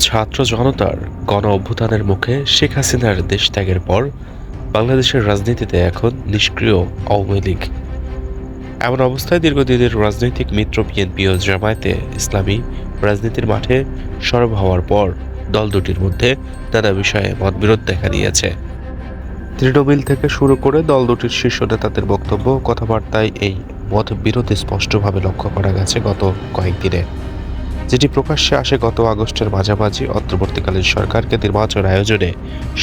ছাত্র জনতার গণ অভ্যুত্থানের মুখে শেখ হাসিনার দেশ ত্যাগের পর বাংলাদেশের রাজনীতিতে এখন নিষ্ক্রিয় আওয়ামী লীগ। এমন অবস্থায় দীর্ঘদিনের রাজনৈতিক মিত্র বিএনপি ও জামায়াতে ইসলামী রাজনীতির মাঠে সরব হওয়ার পর দল দুটির মধ্যে নানা বিষয়ে মতবিরোধ দেখা দিয়েছে। তৃণমূল থেকে শুরু করে দল দুটির শীর্ষ নেতাদের বক্তব্য কথাবার্তায় এই মতবিরোধ স্পষ্টভাবে লক্ষ্য করা গেছে গত কয়েকদিনে। যেটি প্রকাশ্যে আসে গত আগস্টের মাঝামাঝি অন্তর্বর্তীকালীন সরকারকে নির্বাচন আয়োজনে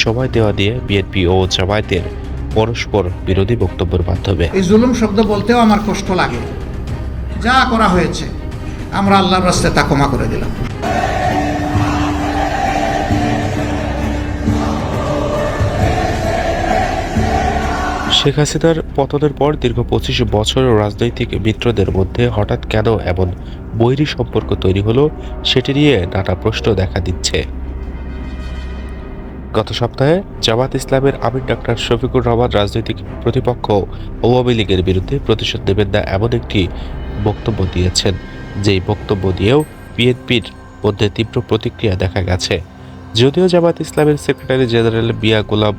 সময় দেওয়া দিয়ে বিএনপি ও জামায়াতের পরস্পর বিরোধী বক্তব্যের মাধ্যমে। এই জুলুম শব্দ বলতেও আমার কষ্ট লাগে। যা করা হয়েছে, আমরা আল্লাহর রাস্তায় তা ক্ষমা করে দিলাম। শেখ হাসিনার পতনের পর দীর্ঘ পঁচিশ বছরের রাজনৈতিক মিত্রদের মধ্যে হঠাৎ কেন এমন বৈরী সম্পর্ক তৈরি হলো সেটি নিয়ে নানা প্রশ্ন দেখা দিচ্ছে। গত সপ্তাহে জামাত ইসলামের আমির ডাক্তার শফিকুর রহমান রাজনৈতিক প্রতিপক্ষ আওয়ামী লীগের বিরুদ্ধে প্রতিশোধ দেবেন না এমন একটি বক্তব্য দিয়েছেন। যেই বক্তব্য দিয়েও বিএনপির মধ্যে তীব্র প্রতিক্রিয়া দেখা গেছে। যদিও জামাত ইসলামের সেক্রেটারি জেনারেল বিয়া গোলাম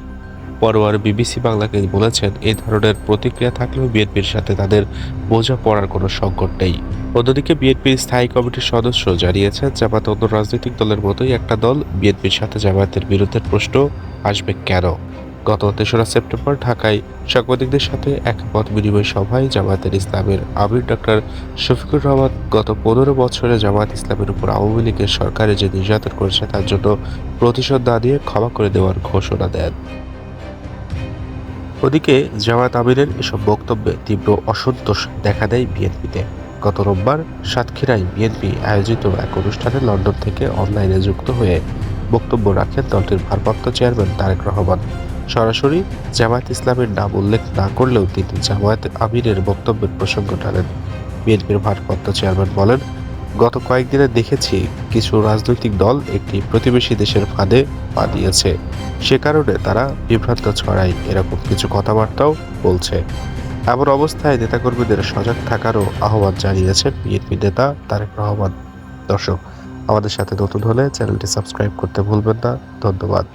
পরোয়ার বিবিসি বাংলাকে বলেছেন এই ধরনের প্রতিক্রিয়া থাকলেও বিএনপির সাথে তাদের বোঝা পড়ার কোনো সংকট নেই। অন্যদিকে বিএনপির স্থায়ী কমিটির সদস্য জানিয়েছেন, জামাত অন্য রাজনৈতিক দলের মতোই একটা দল বিএনপির সাথে জামায়াতের বিরুদ্ধে প্রশ্ন আসবে কেন? গত তেসরা সেপ্টেম্বর ঢাকায় সাংবাদিকদের সাথে এক মত বিনিময় সভায় জামায়াতের ইসলামের আমির ডক্টর শফিকুর রহমান গত পনেরো বছরে জামায়াত ইসলামের উপর আওয়ামী লীগের সরকারে যে নির্যাতন করেছে, তার জন্য প্রতিশোধ না দিয়ে ক্ষমা করে দেওয়ার ঘোষণা দেন। ওদিকে জামায়াত আমিরের এসব বক্তব্যে তীব্র অসন্তোষ দেখা দেয় বিএনপিতে। গত রোববার সাতক্ষীরায় বিএনপি আয়োজিত এক অনুষ্ঠানে লন্ডন থেকে অনলাইনে যুক্ত হয়ে বক্তব্য রাখেন দলটির ভারপ্রাপ্ত চেয়ারম্যান তারেক রহমান। সরাসরি জামায়াত ইসলামের নাম উল্লেখ না করলেও তিনি জামায়াত আমিরের বক্তব্যের প্রসঙ্গ টানেন। বিএনপির ভারপ্রাপ্ত চেয়ারম্যান বলেন, গত কয়েকদিনে দেখেছি কিছু রাজনৈতিক দল একটি প্রতিবেশী দেশের ফাঁদে পা দিয়েছে। সে কারণে তারা বিভ্রান্ত ছড়ায়, এরকম কিছু কথাবার্তাও বলছে। এমন অবস্থায় নেতাকর্মীদের সজাগ থাকারও আহ্বান জানিয়েছেন বিএনপি নেতা তারেক রহমান। দর্শক, আমাদের সাথে নতুন হলে চ্যানেলটি সাবস্ক্রাইব করতে ভুলবেন না। ধন্যবাদ।